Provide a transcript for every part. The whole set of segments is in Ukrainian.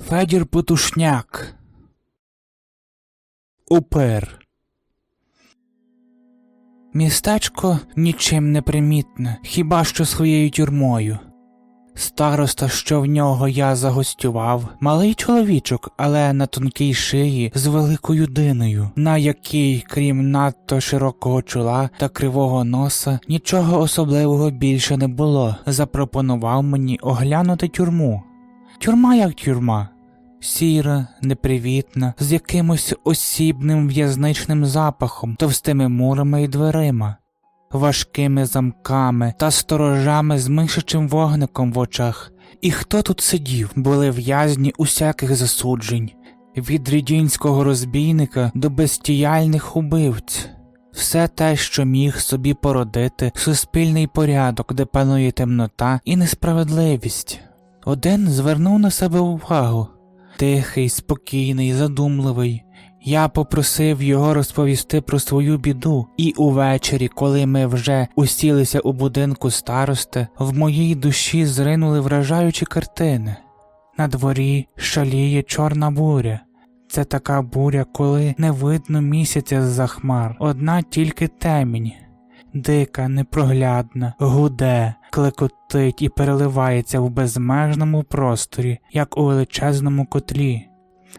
Федір Потушняк. Упер. Містечко нічим не примітне, хіба що своєю тюрмою. Староста, що в нього я загостював, малий чоловічок, але на тонкій шиї з великою диною, на якій, крім надто широкого чола та кривого носа, нічого особливого більше не було, запропонував мені оглянути тюрму. Тюрма як тюрма. Сіра, непривітна, з якимось осібним в'язничним запахом, товстими мурами і дверима, важкими замками та сторожами з мишачим вогником в очах. І хто тут сидів, були в'язні усяких засуджень, від рідінського розбійника до безтіяльних убивць. Все те, що міг собі породити суспільний порядок, де панує темнота і несправедливість. Один звернув на себе увагу. Тихий, спокійний, задумливий. Я попросив його розповісти про свою біду, і увечері, коли ми вже усілися у будинку старости, в моїй душі зринули вражаючі картини. На дворі шаліє чорна буря. Це така буря, коли не видно місяця з-за хмар, одна тільки темінь. Дика, непроглядна, гуде, клекотить і переливається в безмежному просторі, як у величезному котлі.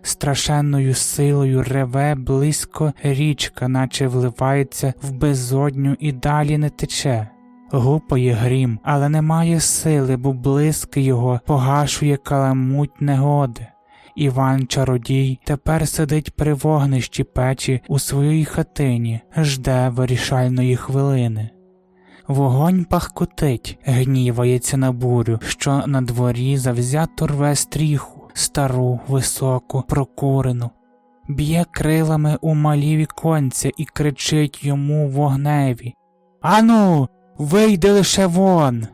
Страшенною силою реве близько річка, наче вливається в безодню і далі не тече. Гупає грім, але немає сили, бо блиск його погашує каламуть негоди. Іван Чародій тепер сидить при вогнищі печі у своїй хатині, жде вирішальної хвилини. Вогонь пахкотить, гнівається на бурю, що на дворі завзято рве стріху, стару, високу, прокурену, б'є крилами у малі віконця і кричить йому вогневі Ану, вийди лише вон.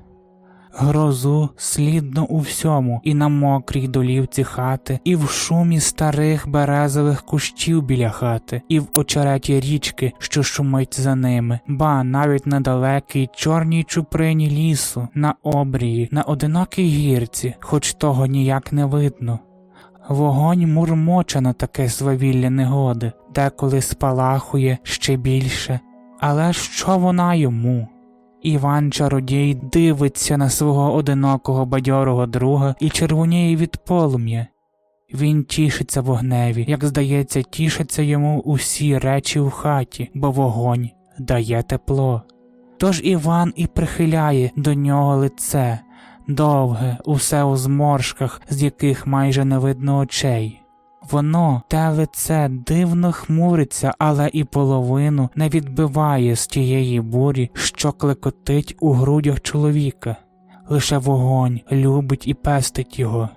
Грозу слідно у всьому, і на мокрій долівці хати, і в шумі старих березових кущів біля хати, і в очереті річки, що шумить за ними, ба навіть на далекій чорній чуприні лісу, на обрії, на одинокій гірці, хоч того ніяк не видно. Вогонь мурмоче на таке свавілля негоди, деколи спалахує ще більше, але що вона йому? Іван Чародій дивиться на свого одинокого бадьорого друга і червоніє від полум'я. Він тішиться вогневі, як здається, тішаться йому усі речі в хаті, бо вогонь дає тепло. Тож Іван і прихиляє до нього лице, довге, усе у зморшках, з яких майже не видно очей. Воно, те лице дивно хмуриться, але і половину не відбиває з тієї бурі, що клекотить у грудях чоловіка. Лише вогонь любить і пестить його.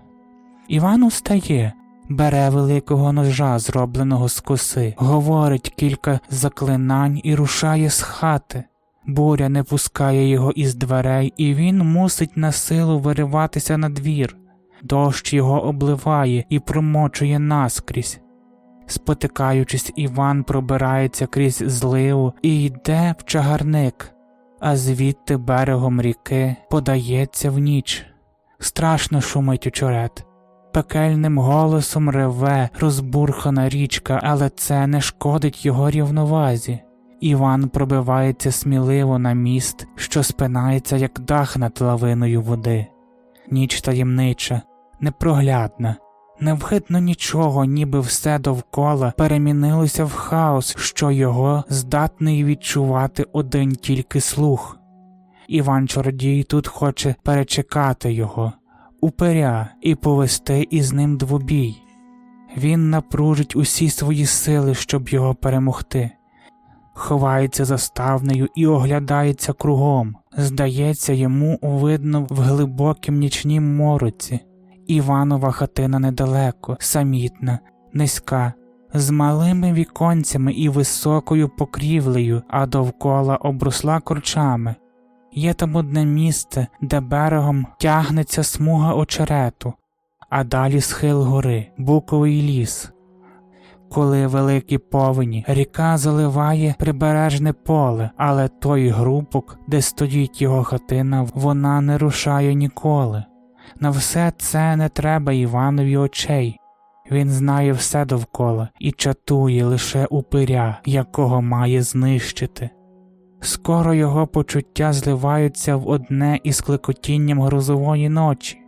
Іван устає, бере великого ножа, зробленого з коси, говорить кілька заклинань і рушає з хати. Буря не пускає його із дверей, і він мусить на силу вириватися на двір. Дощ його обливає і промочує наскрізь. Спотикаючись, Іван пробирається крізь зливу і йде в чагарник, а звідти берегом ріки подається в ніч. Страшно шумить очерет. Пекельним голосом реве розбурхана річка, але це не шкодить його рівновазі. Іван пробивається сміливо на міст, що спинається, як дах над лавиною води. Ніч таємнича, непроглядна, не видно нічого, ніби все довкола перемінилося в хаос, що його здатний відчувати один тільки слух. Іван Чордій тут хоче перечекати його, уперя і повести із ним двобій. Він напружить усі свої сили, щоб його перемогти. Ховається за ставнею і оглядається кругом. Здається, йому видно в глибокім нічнім мороці. Іванова хатина недалеко, самітна, низька, з малими віконцями і високою покрівлею, а довкола обросла корчами. Є там одне місце, де берегом тягнеться смуга очерету, а далі схил гори, буковий ліс. Коли великі повені, ріка заливає прибережне поле, але той грубок, де стоїть його хатина, вона не рушає ніколи. На все це не треба Іванові очей. Він знає все довкола і чатує лише упиря, якого має знищити. Скоро його почуття зливаються в одне із клекотінням грозової ночі.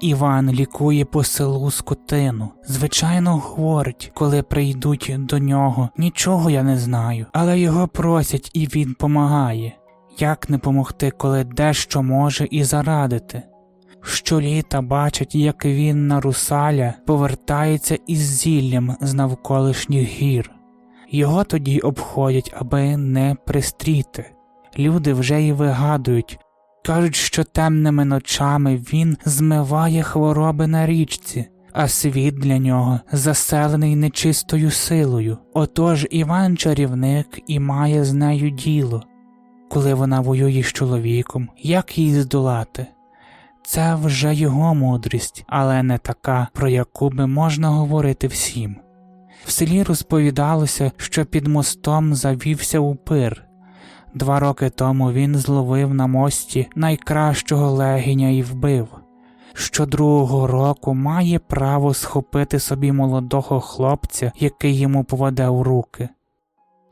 Іван лікує по селу скотину. Звичайно, говорить, коли прийдуть до нього. Нічого я не знаю, але його просять, і він помагає. Як не помогти, коли дещо може і зарадити? Щоліта бачать, як він на русаля повертається із зіллям з навколишніх гір. Його тоді обходять, аби не пристріти. Люди вже й вигадують, кажуть, що темними ночами він змиває хвороби на річці, а світ для нього заселений нечистою силою. Отож Іван чарівник і має з нею діло. Коли вона воює з чоловіком, як її здолати? Це вже його мудрість, але не така, про яку би можна говорити всім. В селі розповідалося, що під мостом завівся упир. Два роки тому він зловив на мості найкращого легеня і вбив. Що другого року має право схопити собі молодого хлопця, який йому поведе в руки.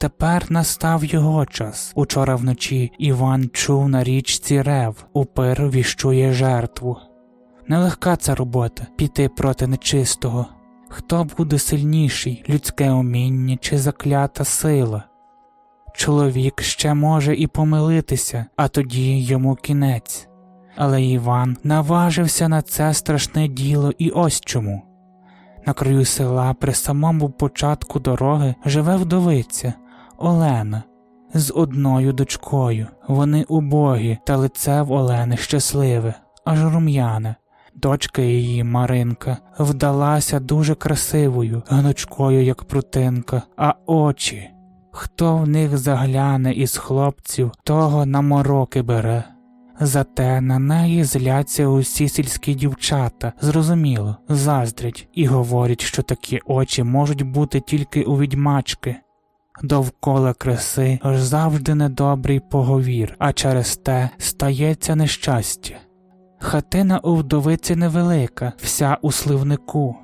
Тепер настав його час. Учора вночі Іван чув на річці рев, упир віщує жертву. Нелегка ця робота піти проти нечистого. Хто буде сильніший, людське уміння чи заклята сила? Чоловік ще може і помилитися, а тоді йому кінець. Але Іван наважився на це страшне діло і ось чому. На краю села при самому початку дороги живе вдовиця Олена з одною дочкою. Вони убогі, та лице в Олени щасливе, аж рум'яне. Дочка її, Маринка, вдалася дуже красивою, гнучкою, як прутинка, а очі. Хто в них загляне із хлопців, того на мороки бере. Зате на неї зляться усі сільські дівчата, зрозуміло, заздрять і говорять, що такі очі можуть бути тільки у відьмачки. Довкола краси ж завжди недобрий поговір, а через те стається нещастя. Хатина у вдовиці невелика, вся у сливнику.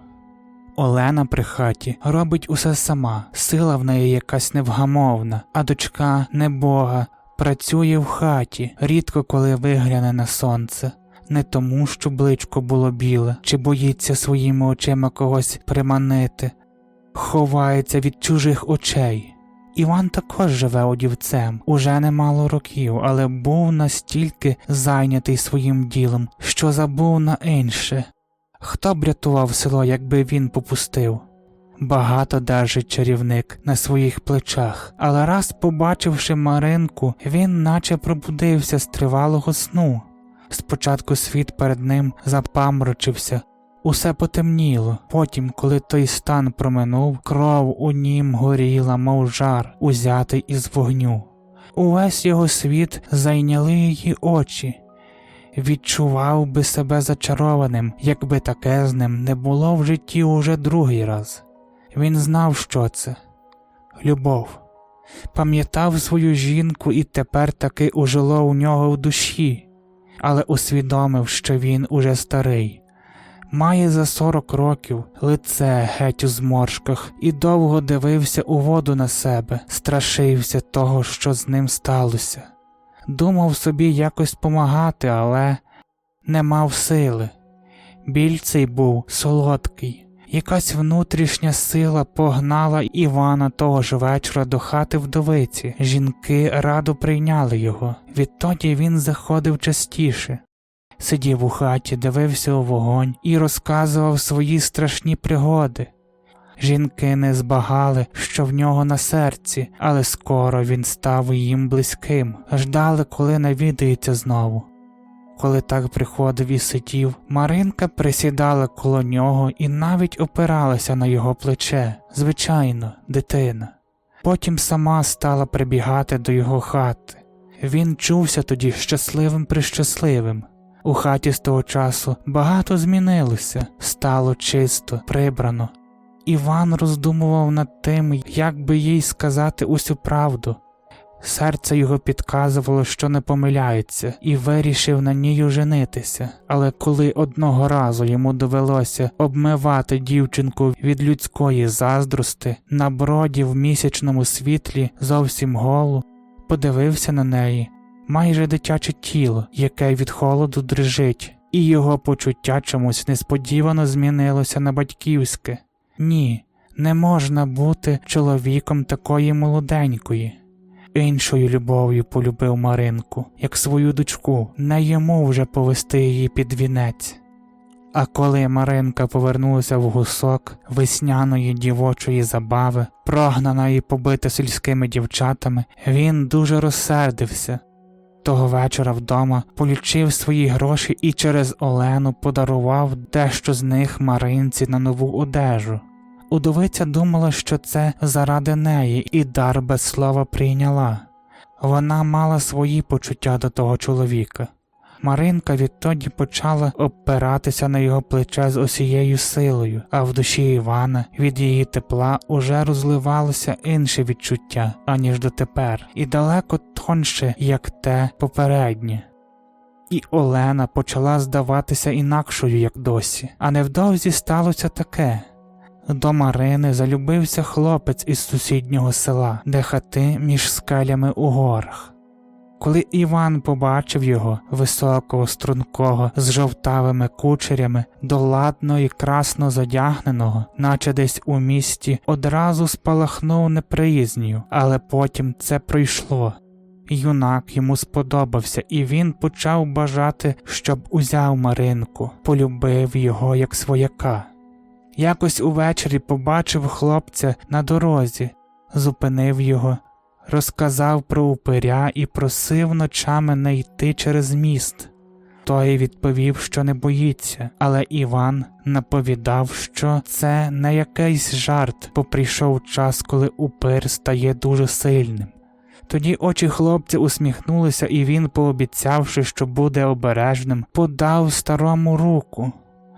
Олена при хаті робить усе сама, сила в неї якась невгамовна, а дочка небога, працює в хаті, рідко коли вигляне на сонце. Не тому, що бличко було біле, чи боїться своїми очима когось приманити, ховається від чужих очей. Іван також живе одівцем, уже немало років, але був настільки зайнятий своїм ділом, що забув на інше. Хто б рятував село, якби він попустив? Багато держить чарівник на своїх плечах, але раз побачивши Маринку, він наче пробудився з тривалого сну. Спочатку світ перед ним запамрочився, усе потемніло, потім, коли той стан проминув, кров у нім горіла, мов жар, узятий із вогню. Увесь його світ зайняли її очі. Відчував би себе зачарованим, якби таке з ним не було в житті уже другий раз. Він знав, що це любов, пам'ятав свою жінку і тепер таки ужило у нього в душі, але усвідомив, що він уже старий, має за сорок років лице геть у зморшках і довго дивився у воду на себе, страшився того, що з ним сталося. Думав собі якось помагати, але не мав сили. Біль цей був солодкий. Якась внутрішня сила погнала Івана того ж вечора до хати вдовиці. Жінки радо прийняли його. Відтоді він заходив частіше. Сидів у хаті, дивився у вогонь і розказував свої страшні пригоди. Жінки не збагали, що в нього на серці, але скоро він став їм близьким, ждали, коли навідається знову. Коли так приходив і сидів, Маринка присідала коло нього і навіть опиралася на його плече, звичайно, дитина. Потім сама стала прибігати до його хати. Він чувся тоді щасливим прищасливим. У хаті з того часу багато змінилося, стало чисто, прибрано. Іван роздумував над тим, як би їй сказати усю правду. Серце його підказувало, що не помиляється, і вирішив на ній оженитися. Але коли одного разу йому довелося обмивати дівчинку від людської заздрости, на броді в місячному світлі зовсім голу, подивився на неї, майже дитяче тіло, яке від холоду дрижить, і його почуття чомусь несподівано змінилося на батьківське. Ні, не можна бути чоловіком такої молоденької. Іншою любов'ю полюбив Маринку, як свою дочку, не йому вже повести її під вінець. А коли Маринка повернулася в гусок весняної дівочої забави, прогнана і побита сільськими дівчатами, він дуже розсердився. Того вечора вдома полічив свої гроші і через Олену подарував дещо з них Маринці на нову одежу. Удовиця думала, що це заради неї, і дар без слова прийняла. Вона мала свої почуття до того чоловіка. Маринка відтоді почала опиратися на його плече з усією силою, а в душі Івана від її тепла уже розливалося інше відчуття, аніж дотепер, і далеко тонше, як те попереднє. І Олена почала здаватися інакшою, як досі, а невдовзі сталося таке. До Марини залюбився хлопець із сусіднього села, де хати між скелями у горах. Коли Іван побачив його, високого, стрункого, з жовтавими кучерями, доладно і красно задягненого, наче десь у місті, одразу спалахнув неприязнью, але потім це пройшло. Юнак йому сподобався, і він почав бажати, щоб узяв Маринку, полюбив його як свояка. Якось увечері побачив хлопця на дорозі, зупинив його, розказав про упиря і просив ночами не йти через міст. Той відповів, що не боїться, але Іван наповідав, що це не якийсь жарт, бо прийшов час, коли упир стає дуже сильним. Тоді очі хлопця усміхнулися, і він, пообіцявши, що буде обережним, подав старому руку,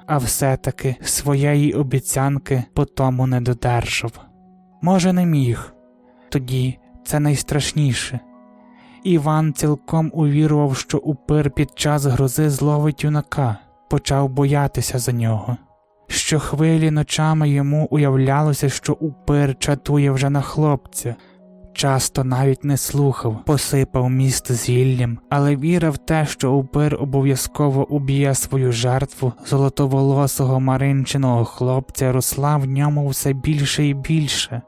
а все-таки своєї обіцянки потому не додержав. Може, не міг. Тоді це найстрашніше. Іван цілком увірував, що упир під час грози зловить юнака, почав боятися за нього. Щохвилі ночами йому уявлялося, що упир чатує вже на хлопця. Часто навіть не слухав, посипав міст зіллям, але вірив те, що упир обов'язково уб'є свою жертву золотоволосого маринчиного хлопця, росла в ньому все більше і більше.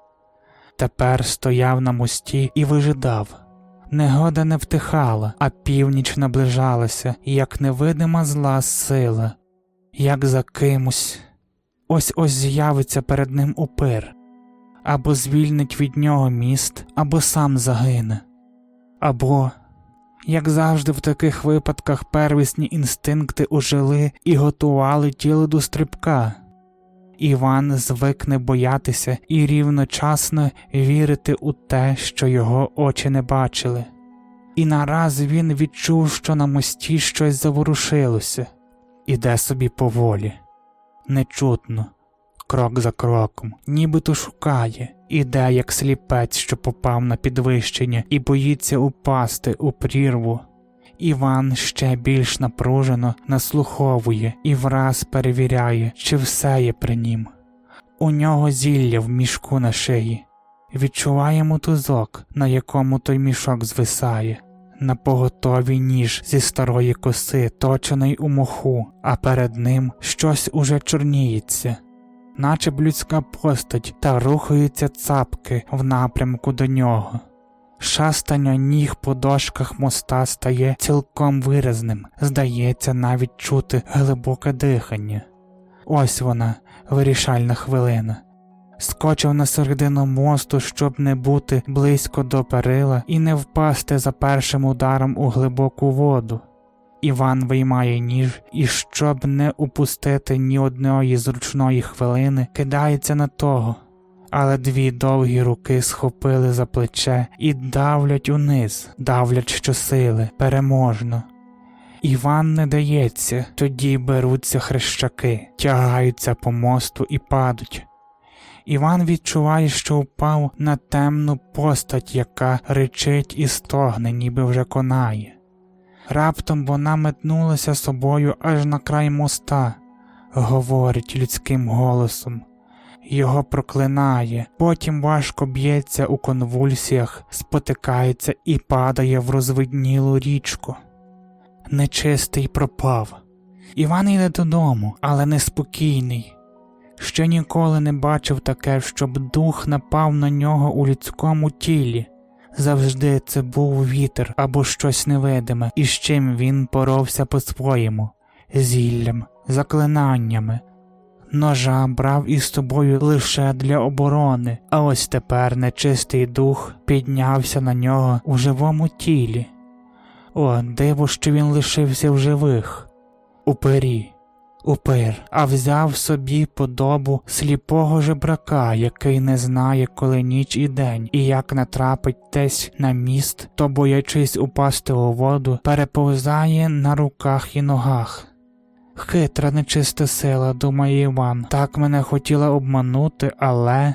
Тепер стояв на мості і вижидав. Негода не втихала, а північ наближалася, як невидима зла сила, як за кимось. Ось ось з'явиться перед ним упир, або звільнить від нього міст, або сам загине, або, як завжди в таких випадках, первісні інстинкти ожили і готували тіло до стрибка. Іван звикне боятися і рівночасно вірити у те, що його очі не бачили. І нараз він відчув, що на мості щось заворушилося, іде собі поволі, нечутно, крок за кроком, нібито шукає, іде, як сліпець, що попав на підвищення, і боїться упасти у прірву. Іван ще більш напружено наслуховує і враз перевіряє, чи все є при нім. У нього зілля в мішку на шиї, відчуває мотузок, на якому той мішок звисає, на поготові ніж зі старої коси, точений у моху, а перед ним щось уже чорніється, наче б людська постать, та рухаються цапки в напрямку до нього. Шастання ніг по дошках моста стає цілком виразним, здається, навіть чути глибоке дихання. Ось вона, вирішальна хвилина. Скочив на середину мосту, щоб не бути близько до перила і не впасти за першим ударом у глибоку воду. Іван виймає ніж і, щоб не упустити ні одної зручної хвилини, кидається на того але дві довгі руки схопили за плече і давлять униз, давлять щосили, переможно. Іван не дається, тоді беруться хрещаки, тягаються по мосту і падуть. Іван відчуває, що впав на темну постать, яка ричить і стогне, ніби вже конає. Раптом вона метнулася собою аж на край моста, говорить людським голосом. Його проклинає, потім важко б'ється у конвульсіях, спотикається і падає в розвиднілу річку. Нечистий пропав. Іван йде додому, але неспокійний. Ще ніколи не бачив таке, щоб дух напав на нього у людському тілі. Завжди це був вітер або щось невидиме, і з чим він поровся по-своєму, зіллям, заклинаннями. Ножа брав із собою лише для оборони, а ось тепер нечистий дух піднявся на нього у живому тілі. О, диво, що він лишився в живих. Упері, упир, а взяв собі подобу сліпого жебрака, який не знає, коли ніч і день, і як натрапить десь на міст, то, боячись упасти у воду, переповзає на руках і ногах. Хитра нечиста сила, думає Іван, так мене хотіла обманути, але.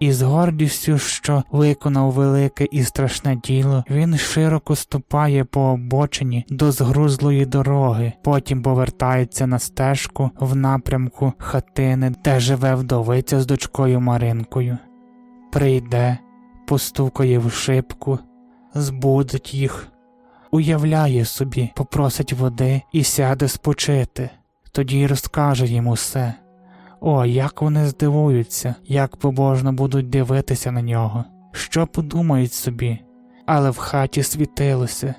І з гордістю, що виконав велике і страшне діло, він широко ступає по обочині до згрузлої дороги, потім повертається на стежку в напрямку хатини, де живе вдовиця з дочкою Маринкою. Прийде, постукає в шибку, збудить їх, уявляє собі, попросить води і сяде спочити, тоді й розкаже їм усе. О, як вони здивуються, як побожно будуть дивитися на нього, що подумають собі. Але в хаті світилося.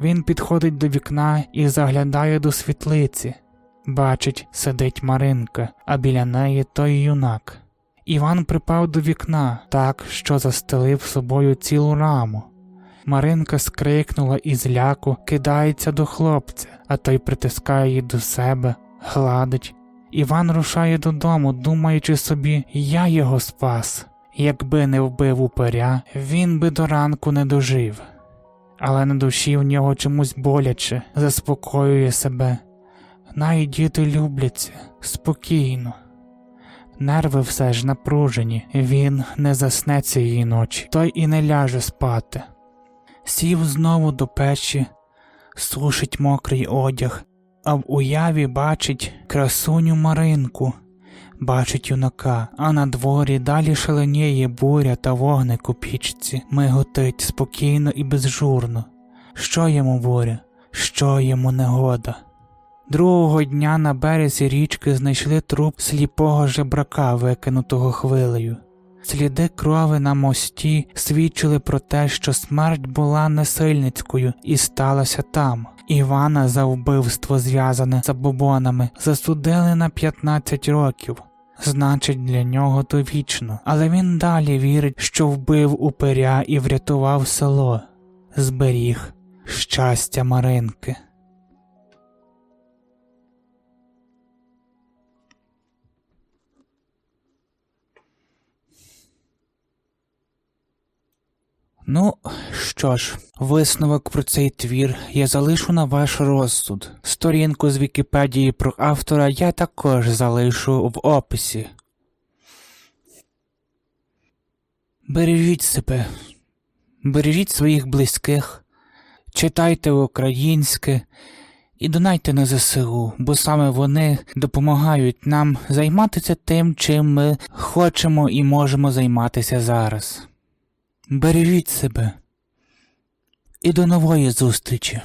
Він підходить до вікна і заглядає до світлиці. Бачить, сидить Маринка, а біля неї той юнак. Іван припав до вікна так, що застелив собою цілу раму. Маринка скрикнула і зляку кидається до хлопця, а той притискає її до себе, гладить. Іван рушає додому, думаючи собі, я його спас. Якби не вбив упиря, він би до ранку не дожив. Але на душі в нього чомусь боляче, заспокоює себе. Навіть діти любляться спокійно. Нерви все ж напружені, він не засне цієї ночі, той і не ляже спати. Сів знову до печі, сушить мокрий одяг, а в уяві бачить красуню Маринку, бачить юнака, а на дворі далі шаленіє буря та вогник у пічці, миготить спокійно і безжурно. Що йому буря, що йому негода. Другого дня на березі річки знайшли труп сліпого жебрака, викинутого хвилею. Сліди крови на мості свідчили про те, що смерть була насильницькою і сталася там. Івана за вбивство, зв'язане забобонами, засудили на 15 років. Значить, для нього то вічно, але він далі вірить, що вбив упиря і врятував село, зберіг щастя Маринки. Ну, що ж, висновок про цей твір я залишу на ваш розсуд. Сторінку з Вікіпедії про автора я також залишу в описі. Бережіть себе, бережіть своїх близьких, читайте українське і донайте на ЗСУ, бо саме вони допомагають нам займатися тим, чим ми хочемо і можемо займатися зараз. Бережіть себе і до нової зустрічі.